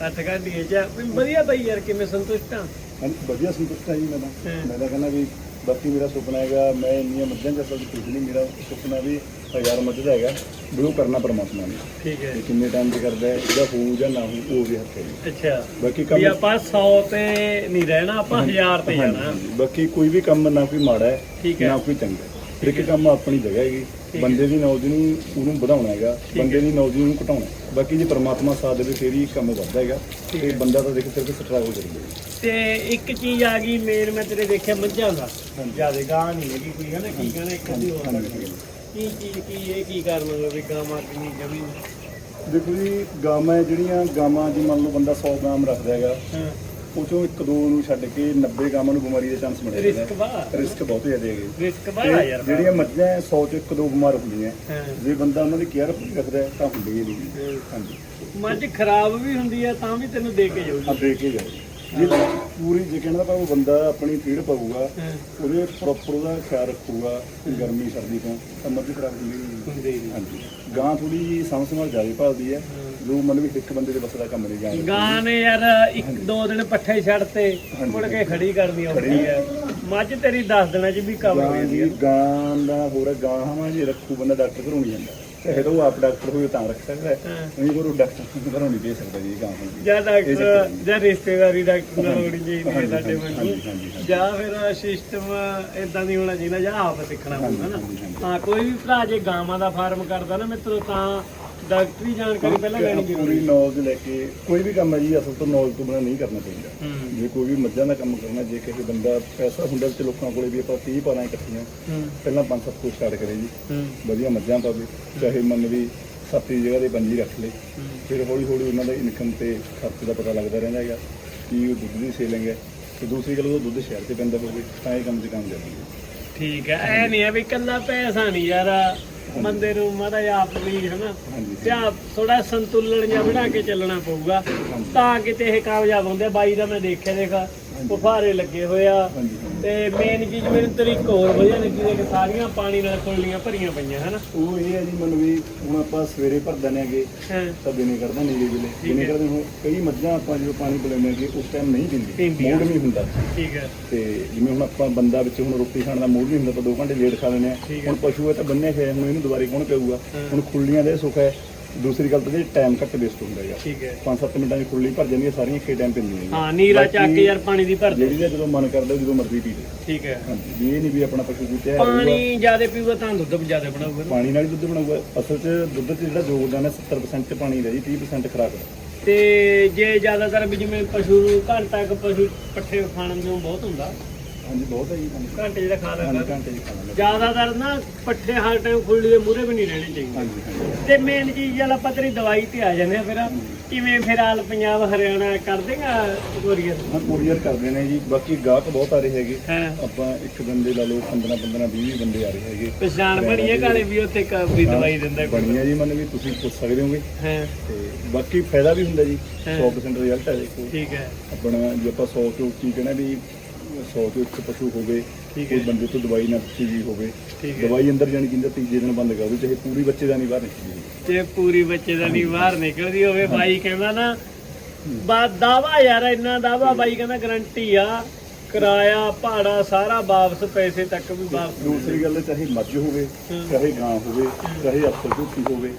ਮੁਲਾਜ਼ਮ ਹੈ ਦੀ ਹੈ ਜੀ, ਹਾਂਜੀ। 8 ਘੰਟੇ ਹੀ ਚ ਵਧੀਆ ਬਈ ਯਾਰ ਕਿਵੇਂ ਸੰਤੁਸ਼ਟ ਆ ਹਾਂਜੀ ਵਧੀਆ ਸੰਤੁਸ਼ਟ ਹੈ ਜੀ ਮੈਂ ਤਾਂ ਹਾਂ। ਮੈਂ ਤਾਂ ਕਹਿੰਦਾ ਵੀ ਬਾਕੀ ਮੇਰਾ ਸੁਪਨਾ ਹੈਗਾ ਮੈਂ ਇੰਨੀਆਂ ਮੱਝਾਂ ਚ ਅਸਲ 'ਚ ਕੁਝ ਨਹੀਂ ਮੇਰਾ ਸੁਪਨਾ ਵੀ ਹਜ਼ਾਰ ਮੱਝ ਦਾ ਹੈਗਾ ਵੀ ਉਹ ਕਰਨਾ ਪਰਮਾਤਮਾ ਨੇ ਠੀਕ ਹੈ ਤੇ ਕਿੰਨੇ ਟਾਈਮ ਤੇ ਕਰਦਾ ਹੈ ਇਹਦਾ ਹੋਊ ਜਾਂ ਨਾ ਹੋਊ ਉਹ ਵੀ ਹੱਥ ਹੈ ਜੀ। ਅੱਛਾ ਬਾਕੀ ਵੀ ਕੰਮ ਆਪਾਂ 100 ਤੇ ਨਹੀਂ ਰਹਿਣਾ ਆਪਾਂ 1000 ਤੇ ਜਾਣਾ ਹਾਂਜੀ, ਬਾਕੀ ਕੋਈ ਵੀ ਕੰਮ ਨਾ ਕੋਈ ਮਾੜਾ ਹੈ ਠੀਕ ਹੈ। ਨਾ ਕੋਈ ਚੰਗਾ ਹੈ ਇੱਕ ਕੰਮ ਆਪਣੀ ਜਗ੍ਹਾ ਹੈਗੀ। ਬੰਦੇ ਦੀ ਨੌਜ ਨੂੰ ਉਹਨੂੰ ਵਧਾਉਣਾ ਹੈਗਾ ਬੰਦੇ ਦੀ ਨੌਜ ਨੂੰ ਘਟਾਉਣਾ। ਬਾਕੀ ਜੇ ਪ੍ਰਮਾਤਮਾ ਸਾਥ ਦੇਵੇ ਫੇਰ ਹੀ ਕੰਮ ਵੱਧਦਾ ਹੈਗਾ। ਤੇ ਬੰਦਾ ਤਾਂ ਦੇਖ ਸਿਰਫ ਸਟਰਗਲ ਕਰਦਾ ਹੈ ਤੇ ਇੱਕ ਚੀਜ਼ ਆ ਗਈ ਮੇਨ ਮੈਂ ਤੇਰੇ ਦੇਖਿਆ ਮੱਝਾਂ ਦਾ। ਜ਼ਿਆਦਾ ਗਾਂ ਨਹੀਂ ਹੈਗੀ ਕੋਈ ਹੈ ਨਾ ਕੀ ਕਹਿੰਦਾ ਇੱਕ ਅੱਧੀ ਹੋਰ ਹਾਂਜੀ। ਕੀ ਚੀਜ਼ ਕੀ ਇਹ ਕੀ ਕਾਰਨ ਹੋਵੇ ਵੀ ਗਾਵਾਂ ਕਿੰਨੀ ਜਮੀ? ਦੇਖੋ ਜੀ ਗਾਵਾਂ ਜਿਹੜੀਆਂ ਗਾਵਾਂ ਜੇ ਮੰਨ ਲਓ ਬੰਦਾ 100 ਗਾਮ ਰੱਖਦਾ ਹੈਗਾ। ਉਹ ਚੋਂ ਇੱਕ ਦੋ ਨੂੰ ਛੱਡ ਕੇ 90 ਗਾਵਾਂ ਨੂੰ ਬਿਮਾਰੀ ਦੇ ਚਾਂਸ ਬਣੇ ਰਹਿੰਦੇ ਰਿਸਕ ਬਾ ਰਿਸਕ ਬਹੁਤ ਜ਼ਿਆਦਾ ਹੈਗੇ। ਰਿਸਕ ਬਾ ਯਾਰ ਜਿਹੜੀਆਂ ਮੱਝਾਂ ਹੈ, 100 ਚ ਇੱਕ ਦੋ ਬਿਮਾਰ ਹੁੰਦੀਆਂ। ਹਾਂ। ਜੇ ਬੰਦਾ ਉਹਨਾਂ ਦੀ ਕੇਅਰ ਰੱਖਦਾ ਹੈ, ਤਾਂ ਹੁੰਦੀ ਹੀ ਨਹੀਂ। ਹਾਂਜੀ। ਮੱਝ ਖਰਾਬ ਵੀ ਹੁੰਦੀ ਆ ਤਾਂ ਵੀ ਤੈਨੂੰ ਦੇ ਕੇ ਆ ਜਾਊਗੀ ਦੇ ਕੇ ਜਾਓ ਜੇ ਪੂਰੀ ਜੇ ਕਹਿੰਦਾ ਤਾਂ ਉਹ ਬੰਦਾ ਆਪਣੀ ਫੀਡ ਪਾਊਗਾ ਹਾਂ। ਉਹਦੇ ਪ੍ਰੋਪਰ ਉਹਦਾ ਖਿਆਲ ਰੱਖੂਗਾ ਗਰਮੀ ਸਰਦੀ ਤੋਂ ਤਾਂ ਮੱਝ ਖਰਾਬ ਹੁੰਦੀ ਨਹੀਂ। ਹੁੰਦੇ ਹੀ ਨਹੀਂ। ਹਾਂਜੀ। ਗਾਂ ਥੋੜੀ ਜੀ ਸਮਝ ਸਮਝ ਜ਼ਿਆਦਾ ਭਾਲਦੀ ਹੈ। ਜੋ ਮਤਲਬ ਵੀ ਇੱਕ ਬੰਦੇ ਦੇ ਬਸ ਦਾ ਕੰਮ ਨਹੀਂ ਗਾਂ ਗਾਂ ਨੇ ਯਾਰ ਇੱਕ ਦੋ ਦਿਨ ਪੱਠੇ ਛੱਡਤੇ ਹਾਂਜੀ। ਮੁੜ ਕੇ ਖੜੀ ਕਰਨੀ ਔਖੀ। ਹੈ ਮੱਝ ਤੇਰੀ 10 ਦਿਨਾਂ ਚ ਵੀ ਕਵਰ ਹੋ ਜਾਂਦੀ ਹੈ ਗਾਂ ਦਾ ਹੋਰ ਗਾਂ ਜੇ ਰੱਖੂ ਬੰਦਾ ਡਾਕਟਰ ਘਰੋਂ ਨਹੀਂ ਜਾਂਦਾ ਚਾਹੇ ਤਾਂ ਉਹ ਆਪ ਡਾਕਟਰ ਹੋਵੇ ਤਾਂ ਰੱਖ ਸਕਦਾ। ਨਹੀਂ ਕੋਈ ਡਾਕਟਰ ਘਰੋਂ ਨਹੀਂ ਦੇ ਸਕਦਾ ਜੀ ਗਾਂ ਹੁੰਦੀ ਜਾਂ ਡਾਕਟਰ ਜਾਂ ਰਿਸ਼ਤੇਦਾਰੀ ਡਾਕਟਰ ਨਾਲ ਹੋਣੀ ਚਾਹੀਦੀ ਹੈ ਸਾਡੇ ਵੱਲੋਂ। ਜਾਂ ਫਿਰ ਸਿਸਟਮ ਇਦਾਂ ਨਹੀਂ ਹੋਣਾ ਚਾਹੀਦਾ ਜਾਂ ਆਪ ਸਿੱਖਣਾ ਹੋਊਗਾ ਨਾ। ਹਾਂ ਕੋਈ ਵੀ ਭਰਾ ਜੇ ਗਾਵਾਂ ਦਾ ਫਾਰਮ ਕਰਦਾ ਨਾ ਮਿੱਤਰੋ ਤਾਂ ਡਾਕਟਰੀ ਜਾਣਕਾਰੀ ਪਹਿਲਾਂ ਲੈਣੀ ਪੂਰੀ ਜ਼ਰੂਰੀ ਹੈ ਨੌਲੇਜ ਲੈ ਕੇ ਕੋਈ ਵੀ ਕੰਮ ਹੈ ਜੀ ਅਸਲ ਤੋਂ ਨੌਲੇਜ ਤੋਂ ਬਿਨਾਂ ਨਹੀਂ ਕਰਨਾ ਚਾਹੀਦਾ ਹੂੰ। ਜੇ ਕੋਈ ਵੀ ਮੱਝਾਂ ਦਾ ਕੰਮ ਕਰਨਾ ਜੇ ਕਿਸੇ ਬੰਦਾ ਪੈਸਾ ਹੁੰਦਾ ਤੇ ਲੋਕਾਂ ਕੋਲੇ ਵੀ ਆਪਾਂ 30 ਪਾਣਾ ਇਕੱਠੀਆਂ ਹੂੰ। ਪਹਿਲਾਂ 5-7 ਤੋਂ ਸਟਾਰਟ ਕਰੇ ਜੀ। ਹੂੰ। ਵਧੀਆ ਮੱਝਾਂ ਪਾਵੇ ਚਾਹੇ ਮੰਨ ਵੀ ਸੱਤ ਦੀ ਜਗ੍ਹਾ ਤੇ ਪੰਜੀ ਰੱਖ ਲੇ। ਫਿਰ ਹੌਲੀ ਹੌਲੀ ਉਹਨਾਂ ਦਾ ਇਨਕਮ ਤੇ ਖਰਚ ਦਾ ਪਤਾ ਲੱਗਦਾ ਰਹਿੰਦਾ ਹੈਗਾ ਕਿ ਉਹ ਦੁੱਧ ਦੀ ਸੇਲਿੰਗ ਹੈ ਤੇ ਦੂਸਰੀ ਗੱਲ ਉਹ ਦੁੱਧ ਸ਼ਹਿਰ ਤੇ ਪੈਂਦਾ ਹੋਵੇ ਤਾਂ ਇਹ ਕੰਮ 'ਚ ਕੰਮ ਜਾਂਦੀ ਹੈ। ਠੀਕ ਹੈ ਐ ਨਹੀਂ ਹੈ ਵੀ ਕੱਲਾ ਪੈਸਾ ਨਹੀਂ ਯਾਰ ਬੰਦੇ ਨੂੰ ਮਾੜਾ ਜਿਹਾ ਆਪ ਵੀ ਹਨਾ? ਤੇ ਆਪ ਥੋੜਾ ਸੰਤੁਲਨ ਜਿਹਾ ਬਣਾ ਕੇ ਚੱਲਣਾ ਪਊਗਾ। ਤਾਂ ਕਿਤੇ ਇਹ ਕਾਮਯਾਬ ਹੁੰਦੇ। ਬਾਈ ਦਾ ਮੈਂ ਦੇਖਿਆ ਦੇਖਾ। ਫੁਫਾਰੇ ਲੱਗੇ ਹੋਏ ਆ। ਹਾਂਜੀ ਹਾਂਜੀ। ਤੇ ਮੇਨ ਚੀਜ਼ ਮੈਨੂੰ ਤੇਰੀ ਇੱਕ ਹੋਰ ਵਧੀਆ ਲੱਗੀ ਦੇ ਕਿ ਸਾਰੀਆਂ ਪਾਣੀ ਨਾਲ ਖੁੱਲੀਆਂ ਭਰੀਆਂ ਪਈਆਂ ਹਨਾ? ਉਹ ਇਹ ਹੈ ਜੀ ਮਨ ਵੀ ਹੁਣ ਆਪਾਂ ਸਵੇਰੇ ਭਰ ਦਿੰਦੇ ਆਂਗੇ ਹਾਂ। ਤਾਂ ਦਿਨੇ ਕਰਦਾ ਨੀਲੇ ਵੇਲੇ ਦਿਨੇ ਕਰਦੇ ਹੁਣ ਕਈ ਮੱਝਾਂ ਆਪਾਂ ਜਦੋਂ ਪਾਣੀ ਪਿਲਾਉਂਦੇ ਆਂਗੇ ਉਸ ਟਾਈਮ ਨਹੀਂ ਪੀਂਦੀਆਂ। ਮੂਡ ਨਹੀਂ ਹੁੰਦਾ। ਠੀਕ ਹੈ। ਤੇ ਜਿਵੇਂ ਹੁਣ ਆਪਾਂ ਬੰਦਾ ਵਿੱਚ ਹੁਣ ਰੋਟੀ ਖਾਣ ਦਾ ਮੂਡ ਨਹੀਂ ਹੁੰਦਾ ਤਾਂ 2 ਘੰਟੇ ਲੇਟ ਖਾ ਲੈਂਦੇ ਆ। ਹੁਣ ਪਸ਼ੂ ਹੈ ਤਾਂ ਬੰਨੇ ਹੋਏ ਹੁਣ ਇਹਨੂੰ ਦੁਬਾਰੇ ਕੌਣ ਪਿਆਊਗਾ। ਹੁਣ ਖੁੱਲੀਆਂ ਦੇ ਸੁੱਖ ਹੈ। ਦੂਸਰੀ ਗੱਲ ਤਾਂ ਜੇ ਟਾਈਮ ਘੱਟ ਵੇਸਟ ਹੁੰਦਾ ਹੈਗਾ ਠੀਕ ਹੈ। 5-7 ਮਿੰਟਾਂ ਦੀ ਖੁੱਲੀ ਭਰ ਜਾਂਦੀ ਹੈ ਸਾਰੀਆਂ ਇੱਕੇ ਟਾਈਮ ਪਿੰਦੀਆਂ ਹੈਗੀਆਂ। ਹਾਂ ਨੀਰਾ ਚੱਕ ਬਾਕੀ ਯਾਰ ਪਾਣੀ ਦੀ ਭਰ ਦੇ। ਜਿਹੜੀ ਦਾ ਜਦੋਂ ਮਨ ਕਰਦਾ ਜਦੋਂ ਮਰਜ਼ੀ ਪੀ ਲੈ। ਠੀਕ ਹੈ। ਹਾਂਜੀ ਵੀ ਇਹ ਨਹੀਂ ਵੀ ਆਪਣਾ ਪਸ਼ੂ ਹੋਊਗਾ ਪਾਣੀ ਜ਼ਿਆਦਾ ਪੀਊਗਾ ਤਾਂ ਦੁੱਧ ਜ਼ਿਆਦਾ ਬਣਾਊਗਾ ਨਾ। ਪਾਣੀ ਨਾਲ ਹੀ ਦੁੱਧ ਬਣਾਊਗਾ। ਅਸਲ 'ਚ ਦੁੱਧ 'ਚ ਜਿਹੜਾ ਯੋਗਦਾਨ ਹੈ 70% ਚ ਪਾਣੀ ਦਾ ਜੀ 30% ਖਰਾਕ ਦਾ ਤੇ ਜੇ ਜ਼ਿਆਦਾਤਰ ਵੀ ਜਿਵੇਂ ਪਸ਼ੂ ਨੂੰ ਘੰਟਾ ਕੁ ਪਸ਼ੂ ਪੱਠੇ ਖਾਣ ਨੂੰ ਬਹੁਤ ਹੁੰਦਾ ਹਾਂਜੀ ਬਹੁਤ ਹੈ ਜੀ ਪਾਣੀ ਘੰਟੇ ਜਿਹੜਾ ਖਾ ਹਾਂਜੀ ਲੈਂਦਾ ਘੰਟੇ 'ਚ ਖਾ ਲੈਂਦੇ। ਜ਼ਿਆਦਾਤਰ ਨਾ ਪੱਠੇ ਹਰ ਟਾਈਮ ਖੁੱਲੀ ਦੇ ਮੂਹਰੇ ਵੀ ਨਹੀਂ ਰਹਿਣੇ ਚਾਹੀਦੇ। ਹਾਂਜੀ ਹਾਂਜੀ। ਤੇ ਮੇਨ ਚੀਜ਼ ਵਾਲਾ ਆਪਾਂ ਤੇਰੀ ਦਵਾਈ ਤੇ ਆ ਜਾਂਦੇ ਆ ਫਿਰ ਕਿਵੇਂ ਫਿਰ ਆਲ ਪੰਜਾਬ ਹਰਿਆਣਾ ਕਰ ਦੇਗਾ ਕੋਰੀਅਰ ਹਾਂ ਕੋਰੀਅਰ ਕਰਦੇ ਨੇ ਜੀ। ਬਾਕੀ ਗਾਹਕ ਬਹੁਤ ਆ ਰਹੇ ਹੈਗੇ। ਹਾਂ। ਆਪਾਂ ਇੱਕ ਬੰਦੇ ਲਾ ਲਓ 15 15 20 20 ਬੰਦੇ ਆ ਰਹੇ ਹੈਗੇ। ਪਛਾਣ ਬਣੀ ਹੈ ਕਾਲੇ ਵੀ ਉੱਥੇ ਕਾਫੀ ਦਵਾਈ ਦਿੰਦਾ ਕੋਈ। ਬਣੀਆਂ ਜੀ ਮਨ ਵੀ ਤੁਸੀਂ ਪੁੱਛ ਸਕਦੇ ਹੋਗੇ। ਹਾਂ। ਤੇ ਬਾਕੀ ਫਾਇਦਾ ਵੀ ਹੁੰਦਾ ਜੀ। ਹਾਂ। 100% ਰਿਜ਼ਲਟ ਹੈ ਦੇਖੋ। ਠੀਕ ਹੈ। ਆਪਣਾ ਜੇ ਆਪਾਂ 100 ਤੋਂ ਉੱਚੀ ਕਹਿੰਦੇ ਵੀ 100 ਤੋਂ ਇੱਕ ਪਸ਼ੂ ਹੋਵੇ ਠੀਕ ਕੋਈ ਹੈ। ਬੰਦੇ ਤੋਂ ਦਵਾਈ ਨਾ ਦਿੱਤੀ ਗਈ ਹੋਵੇ ਦਵਾਈ ਅੰਦਰ ਜਾਣੀ ਕਿੰਦਾ ਤੀਜੇ ਦਿਨ ਬੰਦ ਕਰ ਦੋ ਚਾਹੇ ਪੂਰੀ ਬੱਚੇ ਦਾ ਨਹੀਂ ਬਾਹਰ ਨਿਕਲਦੀ। ਤੇ ਪੂਰੀ ਬੱਚੇ ਦਾ ਨਹੀਂ ਬਾਹਰ ਨਿਕਲਦੀ ਹੋਵੇ ਬਾਈ ਕਹਿੰਦਾ ਨਾ ਬਾ ਦਾਵਾ ਯਾਰ ਇੰਨਾ ਦਾਵਾ ਬਾਈ ਕਹਿੰਦਾ ਗਰੰਟੀ ਆ ਕਿਰਾਇਆ ਭਾੜਾ ਸਾਰਾ ਵਾਪਸ ਪੈਸੇ ਤੱਕ ਵੀ ਵਾਪਸ ਦੂਸਰੀ ਗੱਲ ਚਾਹੇ ਮੱਝ ਹੋਵੇ। ਚਾਹੇ ਗਾਂ ਹੋਵੇ ਚਾਹੇ ਅਫਸਰ ਝੂਠੀ ਹੋਵੇ।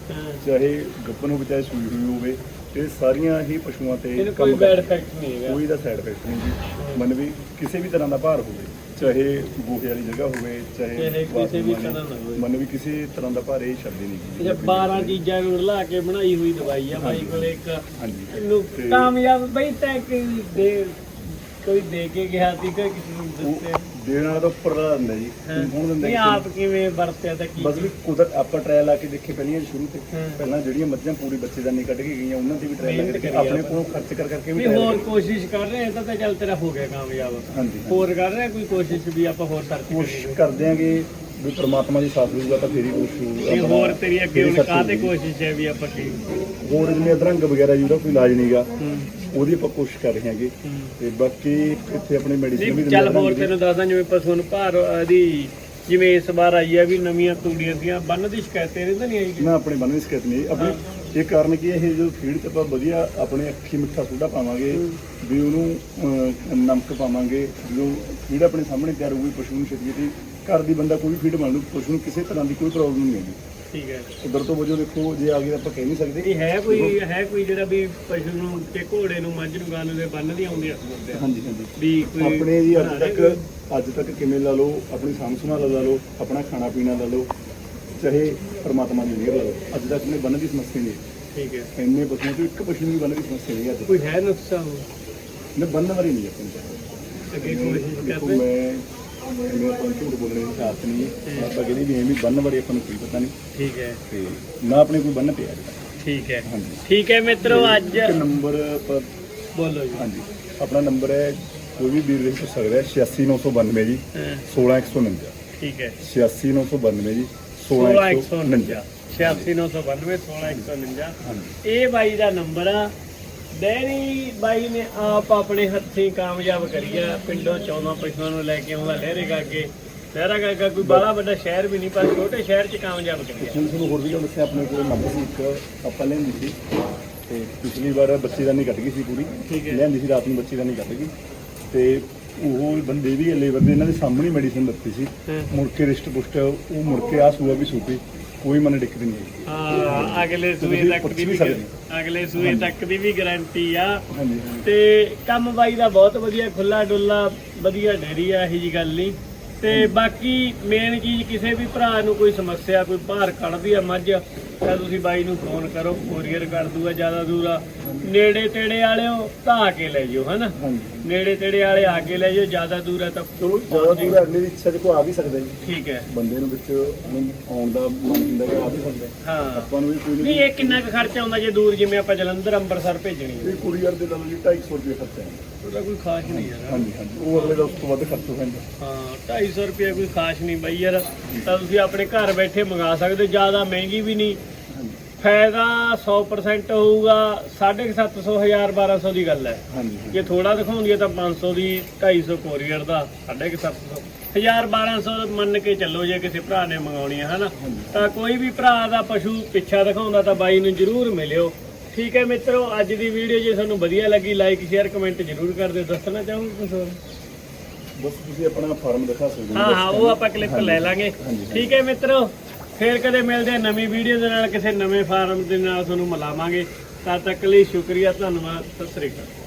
ਚਾਹੇ ਗੱਪਨ ਹੋਵੇ ਚਾਹੇ ਸੂਈ ਹੋਈ ਹੋਵੇ ਇਹ ਸਾਰੀਆਂ ਹੀ ਪਸ਼ੂਆਂ ਤੇ ਕੋਈ ਬੈਡ। ਇਫੈਕਟ ਨਹੀਂ ਹੈਗਾ ਕੋਈ ਦਾ ਸਾਈਡ ਇਫੈਕਟ ਨਹੀਂ ਜੀ ਮਨ ਵੀ ਕਿਸੇ ਵੀ ਤਰ੍ਹਾਂ ਦਾ ਭਾਰ ਹੋਵੇ ਚਾਹੇ ਗੋਹੇ ਵਾਲੀ ਜਗ੍ਹਾ ਹੋਵੇ ਚਾਹੇ ਕਿਸੇ ਵੀ ਤਰ੍ਹਾਂ ਦਾ ਹੋਵੇ। ਮਨ ਵੀ ਕਿਸੇ ਤਰ੍ਹਾਂ ਦਾ ਭਾਰੇ ਛੱਡਦੇ ਨਹੀਂ ਇਹ 12 ਚੀਜ਼ਾਂ ਨੂੰ ਰਲਾ ਕੇ ਬਣਾਈ ਹੋਈ ਦਵਾਈ ਆ ਬਾਈ ਕੋਲੇ ਇੱਕ ਹਾਂਜੀ ਕਾਮਯਾਬ ਬਈ ਤੈਂ ਕੋਈ ਦੇ ਕੋਈ ਦੇ ਕੇ ਗਿਆ ਸੀ ਕੋਈ ਕਿਸੇ ਨੂੰ ਦੱਸਿਆ ਦੇਣ ਤਾਂ ਉੱਪਰ ਦਾ ਦਿੰਦਾ ਜੀ ਹਾਂ। ਹੁਣ ਦਿੰਦਾ ਨਹੀਂ ਆਪ ਕਿਵੇਂ ਵਰਤਿਆ ਤਾਂ ਕੀ ਬਸ ਵੀ ਕੁਦਰਤ ਆਪਾਂ ਟ੍ਰਾਇਲ ਲਾ ਕੇ ਦੇਖੇ ਪਹਿਲੀਆਂ ਸ਼ੁਰੂ ਤੇ। ਪਹਿਲਾਂ ਜਿਹੜੀਆਂ ਮੱਝਾਂ ਪੂਰੀ ਬੱਚੇਦਾਨੀ ਕੱਢ ਕੇ ਗਈਆਂ ਉਹਨਾਂ ਦੀ ਵੀ ਟ੍ਰਾਇਲ ਲਾ ਕੇ। ਕਰੀ ਆਪਣੇ ਆਪਾਂ। ਕੋਲੋਂ ਖਰਚ ਕਰ ਕਰਕੇ ਵੀ ਹੋਰ ਕਰੀ। ਕੋਸ਼ਿਸ਼ ਕਰ ਰਹੇ ਹਾਂ ਤਾਂ ਤਾਂ ਚੱਲ ਤੇਰਾ ਹੋ ਗਿਆ ਕਾਮਯਾਬ। ਹੋਰ ਕਰ ਰਹੇ ਕੋਈ ਕੋਸ਼ਿਸ਼ ਵੀ ਆਪਾਂ ਹੋਰ ਸਰਚ ਕੋਸ਼ਿਸ਼ ਕਰੀਏ ਕਰਦੇ ਆਂਗੇ ਵੀ ਪ੍ਰਮਾਤਮਾ ਦੀ ਸਾਥ ਦੇਊਗਾ ਤਾਂ ਫੇਰ ਹੀ ਹੋਰ ਤੇਰੀ ਅੱਗੇ search ਕਾਹਤੇ। ਕੋਸ਼ਿਸ਼ ਹੈ ਵੀ ਆਪਾਂ ਕੀ ਹੋਰ ਜਿਵੇਂ ਅਧਰੰਗ ਵਗੈਰਾ ਜਿਹਦਾ ਕੋਈ ਇਲਾਜ ਨਹੀਂਗਾ ਉਹਦੀ ਆਪਾਂ ਕੋਸ਼ਿਸ਼ ਕਰ ਰਹੇ ਹਾਂਗੇ। ਤੇ ਬਾਕੀ ਇੱਥੇ ਆਪਣੀ ਮੈਡੀਸਿਨ ਵੀ ਚੱਲ ਹੋਰ। ਤੈਨੂੰ ਦੱਸਦਾ ਜਿਵੇਂ ਪਸ਼ੂ ਨੂੰ ਭਾਰ ਦੀ ਜਿਵੇਂ ਇਸ ਵਾਰ ਆਈ ਆ ਵੀ ਨਵੀਆਂ ਤੂੜੀਆਂ ਦੀਆਂ ਬੰਨ ਦੀ ਸ਼ਿਕਾਇਤ ਤੇਰੇ ਤਾਂ ਨਹੀਂ ਆਈ ਨਾ ਆਪਣੇ ਮਨ ਵਿੱਚ ਸਕਤ ਨਹੀਂ। ਆਪਣੀ ਇਹ ਕਾਰਨ ਕੀ ਇਹ ਜੋ ਫੀਡ ਤੇ ਆਪਾਂ ਵਧੀਆ ਆਪਣੇ ਅੱਖੀ ਮਿੱਠਾ ਸੋਡਾ ਪਾਵਾਂਗੇ ਵੀ ਉਹਨੂੰ ਨਮਕ ਪਾਵਾਂਗੇ ਜਦੋਂ ਫੀਡ ਆਪਣੇ ਸਾਹਮਣੇ ਤਿਆਰ ਹੋਊਗੀ ਪਸ਼ੂ ਨੂੰ ਛੇਤੀ ਘਰ ਦੀ ਬੰਦਾ ਕੋਈ ਫੀਡ ਬਣ ਲੂ ਪਸ਼ੂ ਨੂੰ ਕਿਸੇ ਤਰ੍ਹਾਂ ਦੀ ਕੋਈ ਪ੍ਰੋਬਲਮ ਨਹੀਂ ਹੈਗੀ। ਠੀਕ ਹੈ। ਉਧਰ ਤੋਂ ਵਜੋਂ ਦੇਖੋ ਜੇ ਆ ਗਈ ਤਾਂ ਆਪਾਂ ਕਹਿ ਨਹੀਂ ਸਕਦੇ। ਇਹ ਹੈ ਕੋਈ ਹੈ ਕੋਈ ਜਿਹੜਾ ਵੀ ਪਸ਼ੂ ਨੂੰ ਤੇ ਘੋੜੇ ਨੂੰ ਮੱਝ ਨੂੰ ਗਾਂ ਨੂੰ ਦੇ ਬੰਨ ਦੀ ਆਉਂਦੀ ਆ। ਹਾਂਜੀ ਹਾਂਜੀ। ਵੀ ਕੋਈ ਆਪਣੇ ਜੀ ਅੱਜ ਤੱਕ ਅੱਜ ਤੱਕ ਕਿਵੇਂ ਲਾ ਲਓ ਆਪਣੀ ਸੰਭਾਲ ਲਾ ਲਓ ਆਪਣਾ ਖਾਣਾ ਪੀਣਾ ਲਾ ਲਓ ਚਾਹੇ ਪਰਮਾਤਮਾ ਦੀ ਮਿਹਰ ਲਾ ਲਓ ਅੱਜ ਤੱਕ ਨੇ ਬੰਨ ਦੀ ਸਮੱਸਿਆ ਨਹੀਂ ਠੀਕ ਹੈ। ਇੰਨੇ ਪਸ਼ੂਆਂ ਤੋਂ ਇੱਕ ਪਸ਼ੂ ਨੂੰ ਵੀ ਬੰਨ ਦੀ ਸਮੱਸਿਆ ਨਹੀਂ ਅੱਜ ਕੋਈ ਹੈ ਨੁਕਸਾ ਹੋ ਨੇ ਬੰਨ ਵਾਲੀ ਨਹੀਂ ਆਪਣੀ ਅੱਗੇ ਕੋਸ਼ਿਸ਼ ਕਰਦੇ। ਮੈਂ ਮੈਂ ਆਪਾਂ ਨੂੰ ਝੂਠ ਬੋਲਣ ਦੀ ਆਦਤ ਨਹੀਂ ਹੈ ਆਪਾਂ ਕਹਿੰਦੇ ਵੀ ਐਵੇਂ ਬੰਨ ਵਾਲੀ ਆਪਾਂ ਨੂੰ ਕੋਈ ਪਤਾ ਨਹੀਂ ਠੀਕ ਹੈ। ਤੇ ਨਾ ਆਪਣੇ ਕੋਈ ਬੰਨ ਪਿਆ ਜੀ। ਠੀਕ ਹੈ ਹਾਂਜੀ। ਠੀਕ ਹੈ ਮਿੱਤਰੋ ਅੱਜ ਇੱਕ ਨੰਬਰ ਪਰ ਬੋਲੋ ਜੀ। ਹਾਂਜੀ। ਆਪਣਾ ਨੰਬਰ ਹੈ ਕੋਈ ਵੀ ਵੀਰ ਦੇਖ ਸਕਦਾ ਹੈ 86992 ਜੀ ਹਾਂ, 16149 ਠੀਕ ਹੈ। 86992 ਜੀ 16149 16149 86992 16149 ਹਾਂਜੀ। ਇਹ ਬਾਈ ਦਾ ਨੰਬਰ ਆ ਡੈਰੀ ਬਾਈ ਨੇ ਆਪ ਆਪਣੇ ਹੱਥੀਂ ਕਾਮਯਾਬ ਕਰੀ ਆ ਪਿੰਡੋਂ 14 ਪਸ਼ੂਆਂ ਨੂੰ ਲੈ ਕੇ ਆਉਂਦਾ ਲਹਿਰੇ ਗਾਗੇ। ਲਹਿਰਾ ਗਾਗਾ ਕੋਈ ਬੜਾ ਵੱਡਾ ਸ਼ਹਿਰ ਵੀ ਨਹੀਂ ਪਰ ਛੋਟੇ ਸ਼ਹਿਰ 'ਚ ਕਾਮਯਾਬ ਕਰੀ ਆ। ਹੁਣ ਤੁਹਾਨੂੰ ਹੋਰ ਵੀ ਗੱਲ ਦੱਸਿਆ ਆਪਣੇ ਕੋਲ ਨੰਬਰ ਸੀ ਇੱਕ ਆਪਾਂ ਲੈਂਦੀ ਸੀ। ਤੇ ਪਿਛਲੀ ਵਾਰ ਬੱਚੀ ਦਾ ਨਹੀਂ ਕੱਟ ਗਈ ਸੀ ਪੂਰੀ। ਲੈਂਦੀ ਸੀ ਰਾਤ ਨੂੰ ਬੱਚੀ ਦਾ ਨਹੀਂ ਕੱਟ ਗਈ। ਤੇ ਉਹ ਬੰਦੇ ਵੀ ਲੇਬਰ ਦੇ ਇਹਨਾਂ ਦੇ ਸਾਹਮਣੇ ਮੈਡੀਸਿਨ ਦਿੱਤੀ ਸੀ। ਹਾਂ। ਮੁੜ ਕੇ ਰਿਸ਼ਟ ਪੁਸ਼ਟ ਉਹ ਮੁੜ ਕੇ ਆ ਸੂਆ ਵੀ ਸੂਪੀ। ਕੋਈ ਮਨ ਦਿੱਕਤ ਨਹੀਂ ਆਈ ਹਾਂ ਅਗਲੇ ਸੂਏ ਤੱਕ ਦੀ ਵੀ ਅਗਲੇ ਸੂਏ ਤੱਕ ਦੀ ਵੀ ਗਾਰੰਟੀ ਆ। ਤੇ ਕੰਮ ਬਾਈ ਦਾ ਬਹੁਤ ਵਧੀਆ ਖੁੱਲਾ ਡੁੱਲਾ ਵਧੀਆ ਡੇਰੀ ਆ ਇਹੀ ਜੀ ਗੱਲ ਨਹੀਂ। ਤੇ ਬਾਕੀ ਮੇਨ ਚੀਜ਼ ਕਿਸੇ ਵੀ ਭਰਾ ਨੂੰ ਕੋਈ ਸਮੱਸਿਆ ਕੋਈ ਭਾਰ ਕੱਢਦੀ ਆ ਮੱਝ ਤਾਂ ਤੁਸੀਂ ਬਾਈ ਨੂੰ ਫੋਨ ਕਰੋ ਕੋਰੀਅਰ ਕਰ ਦੂਗਾ ਜ਼ਿਆਦਾ ਦੂਰ ਆ। ਨੇੜੇ ਤੇੜੇ ਵਾਲਿਓ ਧਾ ਕੇ ਲੈ ਜਾਓ ਹਨਾ? ਨੇੜੇ ਤੇੜੇ ਵਾਲੇ ਆ ਕੇ ਲੈ ਜਾਓ ਜ਼ਿਆਦਾ ਦੂਰ ਆ ਤਾਂ ਜ਼ਿਆਦਾ ਦੂਰ। ਅਗਲੇ ਦੀ ਇੱਛਾ ਚ ਕੋ ਆ ਵੀ ਸਕਦਾ ਜੀ। ਠੀਕ ਹੈ। ਬੰਦੇ ਨੂੰ ਵਿੱਚ ਆਉਣ ਦਾ ਮਨ ਹੁੰਦਾ ਕਿ ਆ ਵੀ ਸਕਦਾ। ਹਾਂ। ਆਪਾਂ ਨੂੰ ਵੀ ਕੋਈ ਨਹੀਂ ਇਹ ਕਿੰਨਾ ਕੁ ਖਰਚਾ ਆਉਂਦਾ ਜੇ ਦੂਰ ਜਿਵੇਂ ਆਪਾਂ ਜਲੰਧਰ ਅੰਮ੍ਰਿਤਸਰ ਭੇਜਣੀ ਹੈ। ਇਹ ਕੁਰੀਅਰ ਦੇ ਨਾਲ ਜੀ 250 ਰੁਪਏ ਖਰਚਾ ਹੈ ਉਹਦਾ ਕੋਈ ਖਾਸ ਨਹੀਂ ਯਾਰ। ਹਾਂਜੀ ਹਾਂਜੀ। ਉਹ ਅਗਲੇ ਦਾ ਉਸ ਤੋਂ ਵੱਧ ਖਰਚ ਹੋ ਜਾਂਦਾ। ਹਾਂ 250 ਰੁਪਏ ਕੋਈ ਖਾਸ ਨਹੀਂ ਬਈ ਯਾਰ। ਤਾਂ ਤੁਸੀਂ ਆਪਣੇ ਘਰ ਬੈਠੇ ਮੰਗਾ ਸਕਦੇ ਜ਼ਿਆਦਾ ਮਹਿੰਗੀ ਵੀ ਨਹੀਂ। ਫਾਇਦਾ 100% ਹੋਊਗਾ 750 1000 1200 ਦੀ ਗੱਲ ਹੈ। ਹਾਂਜੀ ਜੇ ਥੋੜਾ ਦਿਖਾਉਂਦੀ ਹੈ ਤਾਂ 500 ਦੀ 250 ਕੋਰੀਅਰ ਦਾ 750 1000 1200 ਮੰਨ ਕੇ ਚੱਲੋ ਜੇ ਕਿਸੇ ਭਰਾ ਨੇ ਮੰਗਾਉਣੀ ਹੈ ਹਨਾ। ਤਾਂ ਕੋਈ ਵੀ ਭਰਾ ਦਾ ਪਸ਼ੂ ਪਿੱਛਾ ਦਿਖਾਉਂਦਾ ਤਾਂ ਬਾਈ ਨੂੰ ਜਰੂਰ ਮਿਲਿਓ। ਠੀਕ ਹੈ ਮਿੱਤਰੋ ਅੱਜ ਦੀ ਵੀਡੀਓ ਜੇ ਤੁਹਾਨੂੰ ਵਧੀਆ ਲੱਗੀ ਲਾਈਕ ਸ਼ੇਅਰ ਕਮੈਂਟ ਜਰੂਰ ਕਰ ਦਿਓ। ਦੱਸਣਾ ਚਾਹੋਗੇ ਕੁਝ ਹੋਰ? ਬਸ ਤੁਸੀਂ ਆਪਣਾ ਫਾਰਮ ਦਿਖਾ ਸਕਦੇ ਹੋ। ਹਾਂ ਹਾਂ ਉਹ ਆਪਾਂ ਕਲਿੱਪ। ਲੈ ਲਾਂਗੇ। ਠੀਕ ਹੈ ਮਿੱਤਰੋ ਫੇਰ ਕਦੇ ਮਿਲਦੇ ਆ ਨਵੀਂ ਵੀਡੀਓ ਦੇ ਨਾਲ, ਕਿਸੇ ਨਵੇਂ ਫਾਰਮ ਦੇ ਨਾਲ ਤੁਹਾਨੂੰ ਮਿਲਾਵਾਂਗੇ। ਤਦ ਤੱਕ ਲਈ ਸ਼ੁਕਰੀਆ, ਧੰਨਵਾਦ, ਸਤਿ ਸ੍ਰੀ ਅਕਾਲ।